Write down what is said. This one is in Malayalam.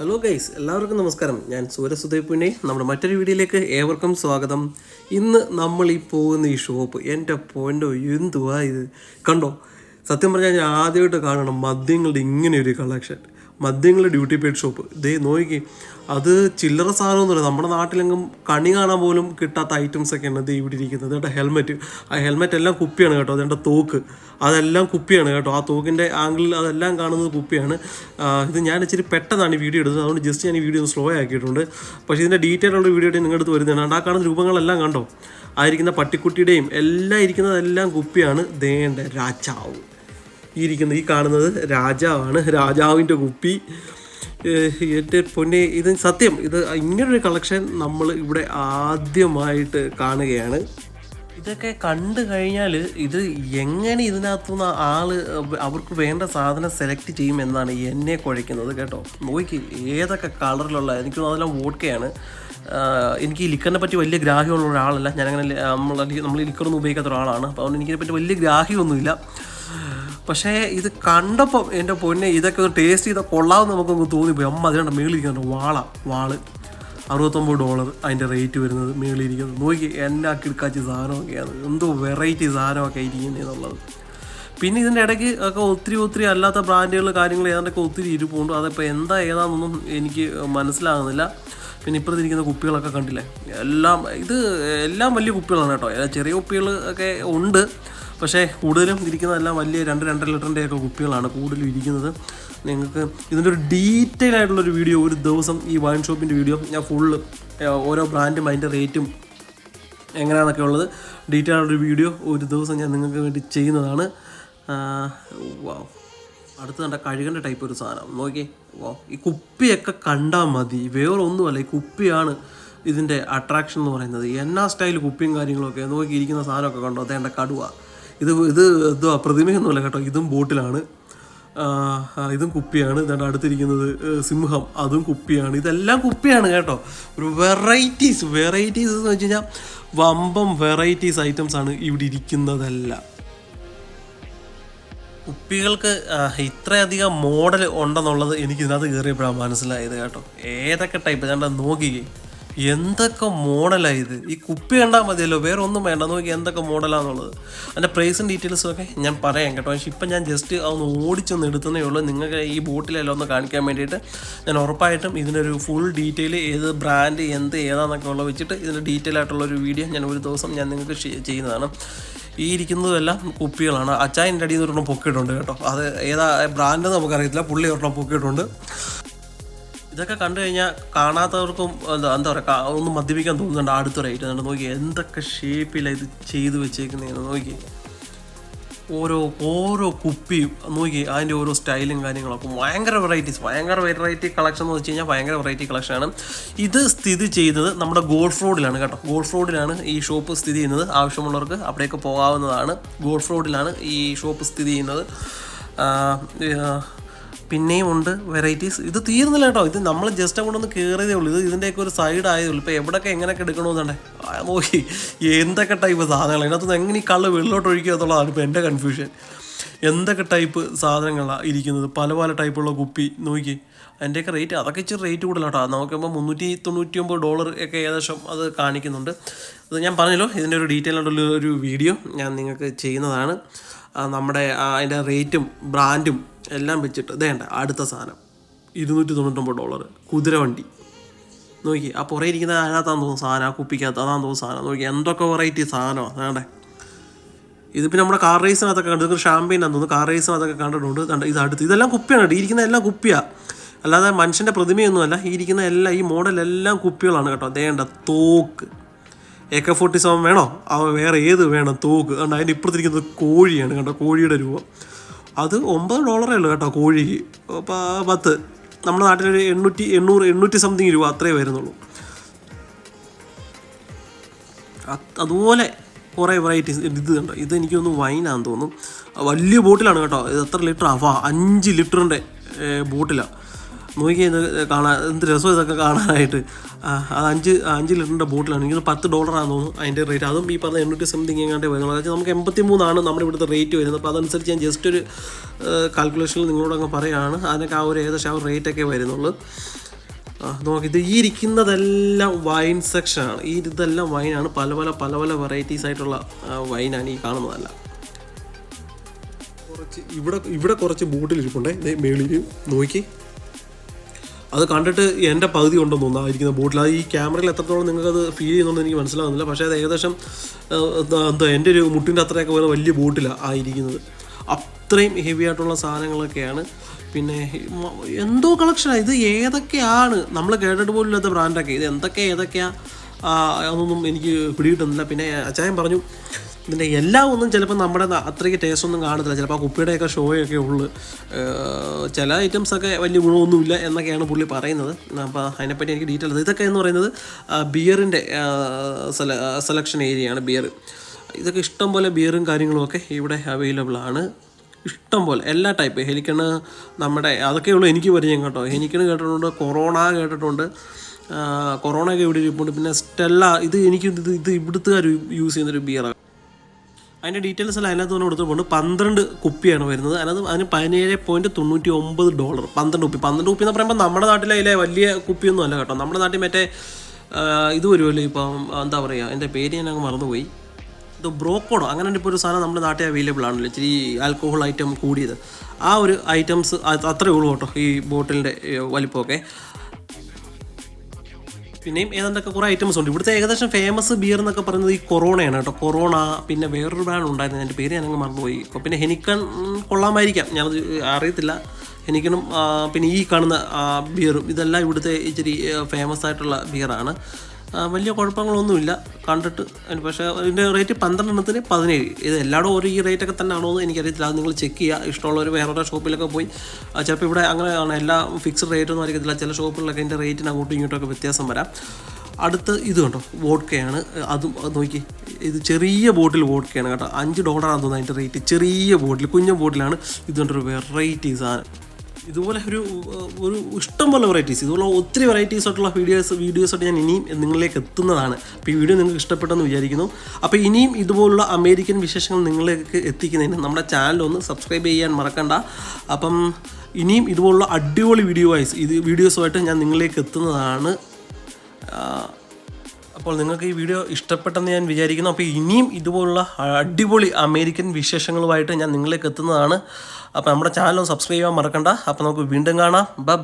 ഹലോ ഗൈസ് എല്ലാവർക്കും നമസ്കാരം. ഞാൻ സൂര്യസുദയ് പുണ്യ നമ്മുടെ മറ്റൊരു വീഡിയോയിലേക്ക് ഏവർക്കും സ്വാഗതം. ഇന്ന് നമ്മൾ ഈ പോകുന്ന ഈ ഷോപ്പ് എന്റെ പോയിന്റോ എന്തുവാ ഇത്? കണ്ടോ? സത്യം പറഞ്ഞാൽ ഞാൻ ആദ്യമായിട്ട് കാണണം മദ്യങ്ങളുടെ ഇങ്ങനെ ഒരു കളക്ഷൻ മദ്യങ്ങളുടെ ഡ്യൂട്ടി പെയ്ഡ് ഷോപ്പ് ദേ നോക്കി അത് ചില്ലറ സാധനമൊന്നുമില്ല. നമ്മുടെ നാട്ടിലെങ്കും കണി കാണാൻ പോലും കിട്ടാത്ത ഐറ്റംസ് ഒക്കെ ദേ ഇവിടെ ഇരിക്കുന്നത്. കേട്ടോ ഹെൽമെറ്റ് ആ ഹെൽമെറ്റ് എല്ലാം കുപ്പിയാണ് കേട്ടോ. അതെന്റെ തോക്ക്. അതെല്ലാം കുപ്പിയാണ് കേട്ടോ. ആ തോക്കിന്റെ ആംഗിളിൽ അതെല്ലാം കാണുന്നത് കുപ്പിയാണ്. ഇത് ഞാൻ ഇച്ചിരി പെട്ടെന്നാണ് ഈ വീഡിയോ എടുത്തത്. അതുകൊണ്ട് ജസ്റ്റ് ഞാൻ ഈ വീഡിയോ ഒന്ന് സ്ലോ ആക്കിയിട്ടുണ്ട്. പക്ഷേ ഇതിന്റെ ഡീറ്റെയിൽ ഉള്ള വീഡിയോ നിങ്ങളുടെ അടുത്ത് വരുന്നതാണ്. ആ കാണുന്ന രൂപങ്ങളെല്ലാം കണ്ടോ? ആയിരിക്കുന്ന പട്ടിക്കുട്ടിയുടെയും എല്ലാം ഇരിക്കുന്നതെല്ലാം കുപ്പിയാണ്. ദേണ്ട രാജാവ്. ഇരിക്കുന്നത് ഈ കാണുന്നത് രാജാവാണ്. രാജാവിന്റെ കുപ്പി. എന്റെ പൊന്നെ ഇത് സത്യം ഇത് ഇങ്ങനൊരു കളക്ഷൻ നമ്മൾ ഇവിടെ ആദ്യമായിട്ട് കാണുകയാണ്. ഇതൊക്കെ കണ്ടു കഴിഞ്ഞാൽ ഇത് എങ്ങനെ ഇതിനകത്തുനിന്ന് ആൾ അവർക്ക് വേണ്ട സാധനം സെലക്ട് ചെയ്യും എന്നാണ് എന്നെ കുഴയ്ക്കുന്നത് കേട്ടോ. നോക്കി ഏതൊക്കെ കളറിലുള്ള എനിക്ക് അതെല്ലാം വോഡ്ക്കയാണ് എനിക്ക് ഈ ലിക്കറിനെ പറ്റി വലിയ ഗ്രാഹ്യമുള്ള ഒരാളല്ല. ഞാനങ്ങനെ നമ്മൾ നമ്മൾ ലിക്കറൊന്നും ഉപയോഗിക്കാത്ത ഒരാളാണ്. അപ്പോൾ അതുകൊണ്ട് എനിക്കിനെ പറ്റി വലിയ ഗ്രാഹ്യമൊന്നുമില്ല. പക്ഷേ ഇത് കണ്ടപ്പം എന്റെ പൊന്നെ ഇതൊക്കെ ഒന്ന് ടേസ്റ്റ് ചെയ്താൽ കൊള്ളാമെന്ന് നമുക്കൊന്ന് തോന്നിപ്പോയി. അമ്മ അതിനുണ്ട് മേളിരിക്കുന്നുണ്ട് വാള വാൾ. അറുപത്തൊമ്പത് ഡോളർ അതിന്റെ റേറ്റ് വരുന്നത് മേളിരിക്കുന്നത് നോക്കി എന്നാ കിടക്കാച്ചി സാധനമൊക്കെയാണ് എന്തോ വെറൈറ്റി സാധനമൊക്കെ ഇരിക്കുന്നത് എന്നുള്ളത്. പിന്നെ ഇതിന്റെ ഇടയ്ക്ക് ഒക്കെ ഒത്തിരി ഒത്തിരി അല്ലാത്ത ബ്രാൻഡുകൾ കാര്യങ്ങൾ ഏതാണ്ടൊക്കെ ഒത്തിരി ഇരിപ്പുണ്ട്. അതിപ്പോൾ എന്താ ഏതാണെന്നൊന്നും എനിക്ക് മനസ്സിലാകുന്നില്ല. പിന്നെ ഇപ്പുറത്തിരിക്കുന്ന കുപ്പികളൊക്കെ കണ്ടില്ലേ? എല്ലാം ഇത് എല്ലാം വലിയ കുപ്പികളാണ് കേട്ടോ. ചെറിയ കുപ്പികൾ ഒക്കെ ഉണ്ട്. പക്ഷേ കൂടുതലും ഇരിക്കുന്നതെല്ലാം വലിയ രണ്ട് രണ്ടര ലിറ്ററിന്റെ ഒക്കെ കുപ്പികളാണ് കൂടുതലും ഇരിക്കുന്നത്. നിങ്ങൾക്ക് ഇതിന്റെ ഒരു ഡീറ്റെയിൽ ആയിട്ടുള്ളൊരു വീഡിയോ ഒരു ദിവസം ഈ വൈൻ ഷോപ്പിന്റെ വീഡിയോ ഞാൻ ഫുള്ള് ഓരോ ബ്രാൻഡും അതിന്റെ റേറ്റും എങ്ങനെയാണെന്നൊക്കെ ഉള്ളത് ഡീറ്റെയിൽ ആയിട്ടൊരു വീഡിയോ ഒരു ദിവസം ഞാൻ നിങ്ങൾക്ക് വേണ്ടി ചെയ്യുന്നതാണ്. വാവ് അടുത്ത് കണ്ട കഴുകേണ്ട ടൈപ്പ് ഒരു സാധനം. നോക്കിയേ വാ. ഈ കുപ്പിയൊക്കെ കണ്ടാൽ മതി. വേറെ ഒന്നുമല്ല ഈ കുപ്പിയാണ് ഇതിന്റെ അട്രാക്ഷൻ എന്ന് പറയുന്നത്. എന്നാ സ്റ്റൈൽ കുപ്പിയും കാര്യങ്ങളൊക്കെ. നോക്കി ഇരിക്കുന്ന സാധനമൊക്കെ കണ്ടോ? അതേണ്ട കടുവ. ഇത് ഇത് എന്തോ പ്രതിമയൊന്നുമല്ല കേട്ടോ. ഇതും ബോട്ടിലാണ്. ഇതും കുപ്പിയാണ്. ഇതാണ്ട് അടുത്തിരിക്കുന്നത് സിംഹം. അതും കുപ്പിയാണ്. ഇതെല്ലാം കുപ്പിയാണ് കേട്ടോ. ഒരു വെറൈറ്റീസ് വെറൈറ്റീസ് എന്ന് വെച്ച് കഴിഞ്ഞാൽ വമ്പം വെറൈറ്റീസ് ഐറ്റംസ് ആണ് ഇവിടെ ഇരിക്കുന്നതെല്ലാം. കുപ്പികൾക്ക് ഇത്രയധികം മോഡൽ ഉണ്ടെന്നുള്ളത് എനിക്ക് ഇതിനകത്ത് കയറിയപ്പോഴാണ് മനസ്സിലായത് കേട്ടോ. ഏതൊക്കെ ടൈപ്പ് ഞാൻ നോക്കിക്കേ. എന്തൊക്കെ മോഡലാണ് ഇത്? ഈ കുപ്പി കണ്ടാൽ മതിയല്ലോ വേറെ ഒന്നും വേണ്ട. നോക്കി എന്തൊക്കെ മോഡലാണെന്നുള്ളത് അതിന്റെ പ്രൈസും ഡീറ്റെയിൽസും ഒക്കെ ഞാൻ പറയാം കേട്ടോ. പക്ഷേ ഇപ്പം ഞാൻ ജസ്റ്റ് അതൊന്ന് ഓടിച്ചൊന്ന് എടുത്തതേ ഉള്ളൂ. നിങ്ങൾക്ക് ഈ ബോട്ടിലെല്ലാം ഒന്ന് കാണിക്കാൻ വേണ്ടിയിട്ട് ഞാൻ ഉറപ്പായിട്ടും ഇതിനൊരു ഫുൾ ഡീറ്റെയിൽ ഏത് ബ്രാൻഡ് എന്ത് ഏതാണെന്നൊക്കെ ഉള്ളത് വെച്ചിട്ട് ഇതിന്റെ ഡീറ്റെയിൽ ആയിട്ടുള്ള ഒരു വീഡിയോ ഞാൻ ഒരു ദിവസം ഞാൻ നിങ്ങൾക്ക് ചെയ്യുന്നതാണ്. ഈ ഇരിക്കുന്നതെല്ലാം കുപ്പികളാണ്. അച്ചായന്റെ അടിയിൽ നിന്ന് ഒരെണ്ണം പൊക്കിയിട്ടുണ്ട് കേട്ടോ. അത് ഏതാ ബ്രാൻഡ് നമുക്കറിയത്തില്ല. പുള്ളി ഒരെണ്ണം പൊക്കിയിട്ടുണ്ട്. ഇതൊക്കെ കണ്ടു കഴിഞ്ഞാൽ കാണാത്തവർക്കും എന്താ എന്താ പറയുക ഒന്ന് മദ്യപിക്കാൻ തോന്നുന്നുണ്ട് അടുത്ത റേറ്റ് എന്നിട്ട് നോക്കി എന്തൊക്കെ ഷേപ്പിലാണ് ഇത് ചെയ്ത് വെച്ചേക്കുന്നതെന്ന് നോക്കി. ഓരോ ഓരോ കുപ്പിയും നോക്കി അതിന്റെ ഓരോ സ്റ്റൈലും കാര്യങ്ങളൊക്കെ. ഭയങ്കര വെറൈറ്റീസ് ഭയങ്കര വെറൈറ്റി കളക്ഷൻ എന്ന് വെച്ച് കഴിഞ്ഞാൽ ഭയങ്കര വെറൈറ്റി കളക്ഷനാണ് ഇത് സ്ഥിതി ചെയ്തത് നമ്മുടെ ഗോൾഫ് റോഡിലാണ് കേട്ടോ. ഗോൾഫ് റോഡിലാണ് ഈ ഷോപ്പ് സ്ഥിതി ചെയ്യുന്നത്. ആവശ്യമുള്ളവർക്ക് അവിടേക്ക് പോകാവുന്നതാണ്. ഗോൾഫ് റോഡിലാണ് ഈ ഷോപ്പ് സ്ഥിതി ചെയ്യുന്നത്. പിന്നെയും ഉണ്ട് വെറൈറ്റീസ്. ഇത് തീർന്നില്ല കേട്ടോ. ഇത് നമ്മൾ ജസ്റ്റ് അങ്ങോട്ട് ഒന്ന് കയറിയതേ ഉള്ളൂ. ഇത് ഇതിന്റെയൊക്കെ ഒരു സൈഡ് ആയതേ ഉള്ളൂ. ഇപ്പോൾ എവിടെയൊക്കെ എങ്ങനെയൊക്കെ എടുക്കണമെന്നുണ്ടേ നോക്കി. എന്തൊക്കെ ടൈപ്പ് സാധനങ്ങൾ ഇതിനകത്ത് എങ്ങനെ ഈ കള്ള് വെള്ളോട്ട് ഒഴിക്കുക എന്നുള്ളതാണ് ഇപ്പോൾ എന്റെ കൺഫ്യൂഷൻ എന്തൊക്കെ ടൈപ്പ് സാധനങ്ങളാണ് ഇരിക്കുന്നത്? പല പല ടൈപ്പുള്ള കുപ്പി. നോക്കി. അതിന്റെയൊക്കെ റേറ്റ് അതൊക്കെ ഇച്ചിരി റേറ്റ് കൂടുതലാട്ടോ നോക്കുമ്പോൾ മുന്നൂറ്റി തൊണ്ണൂറ്റി ഒമ്പത് ഡോളർ ഒക്കെ ഏകദേശം അത് കാണിക്കുന്നുണ്ട്. അത് ഞാൻ പറഞ്ഞല്ലോ ഇതിന്റെ ഒരു ഡീറ്റെയിൽ ആയിട്ടുള്ള ഒരു വീഡിയോ ഞാൻ നിങ്ങൾക്ക് ചെയ്യുന്നതാണ്. നമ്മുടെ അതിന്റെ റേറ്റും ബ്രാൻഡും എല്ലാം വെച്ചിട്ട് ദേണ്ട അടുത്ത സാധനം. ഇരുന്നൂറ്റി തൊണ്ണൂറ്റൊമ്പത് ഡോളർ കുതിരവണ്ടി നോക്കി ആ പുറേ ഇരിക്കുന്ന അതിനകത്താന്ന് തോന്നുന്നു സാധനം ആ കുപ്പിക്കകത്ത് അതാന്ന് തോന്നുന്നു സാധനം. നോക്കി എന്തൊക്കെ വെറൈറ്റി സാധനമാണ് വേണ്ടേ ഇതിപ്പോൾ നമ്മുടെ കാർ റേസിനകത്തൊക്കെ കണ്ടു ഇതൊക്കെ ഷാമ്പയിൻ ആണെന്ന് തോന്നുന്നു. കാർ റേസിനകത്തൊക്കെ കണ്ടിട്ടുണ്ട്. കണ്ട ഇത് അടുത്ത്. ഇതെല്ലാം കുപ്പിയാണ് കേട്ടോ ഇരിക്കുന്ന എല്ലാം കുപ്പിയാണ് അല്ലാതെ മനുഷ്യന്റെ പ്രതിമയൊന്നുമല്ല. ഈ ഇരിക്കുന്ന എല്ലാം ഈ മോഡലെല്ലാം കുപ്പികളാണ് കേട്ടോ. ദേണ്ട തോക്ക്. എ കെ ഫോർട്ടി സെവൻ വേണോ? അവ വേറെ ഏത് വേണം? തോക്ക്. കണ്ടോ അതിന്റെ ഇപ്പുറത്തിരിക്കുന്നത് കോഴിയാണ്. കണ്ടോ കോഴിയുടെ രൂപം. അത് ഒമ്പത് ഡോളറേ ഉള്ളൂ കേട്ടോ കോഴിക്ക് പത്ത്. നമ്മുടെ നാട്ടിലൊരു എണ്ണൂറ്റി എണ്ണൂറ് എണ്ണൂറ്റി സംതിങ് രൂപ അത്രേ വരുന്നുള്ളൂ. അത് അതുപോലെ കുറേ വെറൈറ്റീസ് ഇത് കണ്ടോ? ഇത് എനിക്കൊന്ന് വൈനാന്ന് തോന്നുന്നു. വലിയ ബോട്ടിലാണ് കേട്ടോ. ഇത് എത്ര ലിറ്റർ ആവാ അഞ്ച് ലിറ്ററിന്റെ ബോട്ടിലാണ് നോക്കി കാണാൻ എന്ത് രസം ഇതൊക്കെ കാണാനായിട്ട്. അത് അഞ്ച് അഞ്ച് ലിറ്ററിന്റെ ബോട്ടിലാണ്. എനിക്ക് പത്ത് ഡോളറാണെന്ന് തോന്നുന്നു അതിന്റെ റേറ്റ് അതും ഈ പറഞ്ഞ എണ്ണൂറ്റി സംതിങ് എങ്ങാണ്ടേ വരുന്നത്. അതായത് നമുക്ക് എൺപത്തി മൂന്നാണ് നമ്മുടെ ഇവിടുത്തെ റേറ്റ് വരുന്നത്. അപ്പോൾ അതനുസരിച്ച് ഞാൻ ജസ്റ്റ് ഒരു കാൽക്കുലേഷനിൽ നിങ്ങളോട് അങ്ങ് പറയുകയാണ്. അതിനൊക്കെ ആ ഒരു ഏകദേശം ആ ഒരു റേറ്റൊക്കെ വരുന്നുള്ളൂ. നോക്കി ഇത് ഈ ഇരിക്കുന്നതെല്ലാം വൈൻ സെക്ഷനാണ് ഈ ഇതെല്ലാം വൈനാണ് പല പല പല പല വെറൈറ്റീസ് ആയിട്ടുള്ള വൈനാണ് ഈ കാണുന്നതല്ല. കുറച്ച് ഇവിടെ ഇവിടെ കുറച്ച് ബോട്ടിൽ ഇരിപ്പുണ്ടേ. മേളിൽ നോക്കി. അത് കണ്ടിട്ട് എന്റെ പകുതി ഉണ്ടെന്ന് തോന്നുന്നു. ഇരിക്കുന്ന ബോട്ടിൽ അത് ഈ ക്യാമറയിൽ എത്രത്തോളം നിങ്ങൾക്കത് ഫീൽ ചെയ്യുന്നുണ്ടെന്ന് എനിക്ക് മനസ്സിലാകുന്നില്ല പക്ഷേ അത് ഏകദേശം എന്താ എന്റെ ഒരു മുട്ടിന്റെ അത്രയൊക്കെ വരുന്ന വലിയ ബോട്ടിലാണ് ആ ഇരിക്കുന്നത്. അത്രയും ഹെവി ആയിട്ടുള്ള സാധനങ്ങളൊക്കെയാണ്. പിന്നെ എന്തോ കളക്ഷനാണ് ഇത് ഏതൊക്കെയാണ്? നമ്മൾ കേട്ടിട്ട് പോലും ഇല്ലാത്ത ബ്രാൻഡൊക്കെ ഇത് എന്തൊക്കെ ഏതൊക്കെയാണ് അതൊന്നും എനിക്ക് പിടികിട്ടുന്നില്ല. പിന്നെ അച്ചായൻ പറഞ്ഞു ഇതിന്റെ എല്ലാം ഒന്നും ചിലപ്പോൾ നമ്മുടെ അത്രയ്ക്ക് ടേസ്റ്റ് ഒന്നും കാണത്തില്ല. ചിലപ്പോൾ ആ കുപ്പിയുടെയൊക്കെ ഷോയൊക്കെ ഉള്ളു. ചില ഐറ്റംസൊക്കെ വലിയ ഗുണമൊന്നുമില്ല എന്നൊക്കെയാണ് പുള്ളി പറയുന്നത്. അപ്പോൾ അതിനെപ്പറ്റി എനിക്ക് ഡീറ്റെയിൽ ഇതൊക്കെ എന്ന് പറയുന്നത് ബിയറിന്റെ സെലക്ഷൻ ഏരിയയാണ് ബിയർ ഇതൊക്കെ ഇഷ്ടം പോലെ ബിയറും കാര്യങ്ങളും ഒക്കെ ഇവിടെ അവൈലബിൾ ആണ്. ഇഷ്ടം പോലെ എല്ലാ ടൈപ്പ് ഹെലിക്കണ് നമ്മുടെ അതൊക്കെയുള്ളൂ എനിക്ക് പരിചയം കേട്ടോ. ഹെലിക്കണ് കേട്ടിട്ടുണ്ട് കൊറോണ കേട്ടിട്ടുണ്ട്. കൊറോണ ഒക്കെ ഇവിടെ ഇരിപ്പുണ്ട്. പിന്നെ സ്റ്റെല്ല ഇത് എനിക്ക് ഇത് ഇത് ഇവിടുത്തുകാർ യൂസ് ചെയ്യുന്നൊരു ബിയറാണ് അതിന്റെ ഡീറ്റെയിൽസ് എല്ലാം അതിനകത്ത് തന്നെ കൊടുത്തിട്ടുണ്ട്. പന്ത്രണ്ട് കുപ്പിയാണ് വരുന്നത്. അതിനകത്ത് അതിന് പതിനേഴ് പോയിന്റ് തൊണ്ണൂറ്റി ഒമ്പത് ഡോളർ പന്ത്രണ്ട് കുപ്പി. പന്ത്രണ്ട് കുപ്പി എന്ന് പറയുമ്പോൾ നമ്മുടെ നാട്ടിലെ അതിലെ വലിയ കുപ്പിയൊന്നും അല്ല കേട്ടോ. നമ്മുടെ നാട്ടിൽ മറ്റേ ഇത് വരുമല്ലോ ഇപ്പം എന്താ പറയുക എന്റെ പേര് ഞാൻ അങ്ങ് മറന്നുപോയി. ഇത് ബ്രോക്കോഡോ? അങ്ങനെ ഇപ്പോൾ ഒരു സാധനം നമ്മുടെ നാട്ടിൽ അവൈലബിൾ ആണല്ലോ. ഇച്ചിരി ആൽക്കോഹോൾ ഐറ്റം കൂടിയത്. ആ ഒരു ഐറ്റംസ് അത്രയേ ഉള്ളൂ കേട്ടോ ഈ ബോട്ടിലിന്റെ വലിപ്പമൊക്കെ. പിന്നെയും ഏതാണ്ടൊക്കെ കുറേ ഐറ്റംസ് ഉണ്ട്. ഇവിടുത്തെ ഏകദേശം ഫേമസ് ബിയർ എന്നൊക്കെ പറയുന്നത് ഈ കൊറോണയാണ് കേട്ടോ. കൊറോണ പിന്നെ വേറൊരു ബ്രാൻഡ് ഉണ്ടായിരുന്നു. എന്റെ പേര് ഞാനങ്ങ് മറന്നുപോയി. പിന്നെ ഹെനിക്കൺ കൊള്ളാമായിരിക്കാം. ഞാനത് അറിയത്തില്ല. ഹെനിക്കണും പിന്നെ ഈ കാണുന്ന ബിയറും ഇതെല്ലാം ഇവിടുത്തെ ഇച്ചിരി ഫേമസ് ആയിട്ടുള്ള ബിയറാണ് വലിയ കുഴപ്പങ്ങളൊന്നുമില്ല. കണ്ടിട്ട് പക്ഷേ അതിന്റെ റേറ്റ് പന്ത്രണ്ടെണ്ണത്തിന് പതിനേഴ്. ഇത് എല്ലായിടും ഒരു ഈ റേറ്റൊക്കെ തന്നെ ആണോ എന്ന് എനിക്കറിയത്തില്ല. അത് നിങ്ങൾ ചെക്ക് ചെയ്യുക. ഇഷ്ടമുള്ളവർ വേറെ ഷോപ്പിലൊക്കെ പോയി. ചിലപ്പോൾ ഇവിടെ അങ്ങനെയാണ്. എല്ലാ ഫിക്സ്ഡ് റേറ്റ് ഒന്നും അറിയത്തില്ല. ചില ഷോപ്പുകളിലൊക്കെ അതിന്റെ റേറ്റിന് അങ്ങോട്ടും ഇങ്ങോട്ടും ഒക്കെ വ്യത്യാസം വരാം. അടുത്ത് ഇത് കണ്ടോ? വോഡ്ക്കയാണ്. അതും അത് നോക്കി. ഇത് ചെറിയ ബോട്ടിൽ വോഡ്ക്കയാണ് കേട്ടോ. അഞ്ച് ഡോളറാണെന്ന് തോന്നുന്നു അതിന്റെ റേറ്റ് ചെറിയ ബോട്ടിൽ കുഞ്ഞു ബോട്ടിലാണ്. ഇതുകൊണ്ടൊരു വെറൈറ്റി സാധനം. ഇതുപോലെ ഒരു ഒരു ഇഷ്ടം പോലെ വെറൈറ്റീസ് ഇതുപോലെ ഒത്തിരി വെറൈറ്റീസ് ആയിട്ടുള്ള വീഡിയോസ് വീഡിയോസായിട്ട് ഞാൻ ഇനിയും നിങ്ങളിലേക്ക് എത്തുന്നതാണ്. അപ്പോൾ ഈ വീഡിയോ നിങ്ങൾക്ക് ഇഷ്ടപ്പെട്ടെന്ന് വിചാരിക്കുന്നു. അപ്പോൾ ഇനിയും ഇതുപോലുള്ള അമേരിക്കൻ വിശേഷങ്ങൾ നിങ്ങളിലേക്ക് എത്തിക്കുന്നതിന് നമ്മുടെ ചാനൽ ഒന്ന് സബ്സ്ക്രൈബ് ചെയ്യാൻ മറക്കണ്ട. അപ്പം ഇനിയും ഇതുപോലുള്ള അടിപൊളി വീഡിയോ വൈസ് ഇത് വീഡിയോസുമായിട്ട് ഞാൻ നിങ്ങളിലേക്ക് എത്തുന്നതാണ്. അപ്പോൾ നിങ്ങൾക്ക് ഈ വീഡിയോ ഇഷ്ടപ്പെട്ടെന്ന് ഞാൻ വിചാരിക്കുന്നു. അപ്പോൾ ഇനിയും ഇതുപോലുള്ള അടിപൊളി അമേരിക്കൻ വിശേഷങ്ങളുമായിട്ട് ഞാൻ നിങ്ങളിലേക്ക് എത്തുന്നതാണ്. അപ്പോൾ നമ്മുടെ ചാനൽ സബ്സ്ക്രൈബ് ചെയ്യാൻ മറക്കണ്ട. അപ്പോൾ നമുക്ക് വീണ്ടും കാണാം. ബ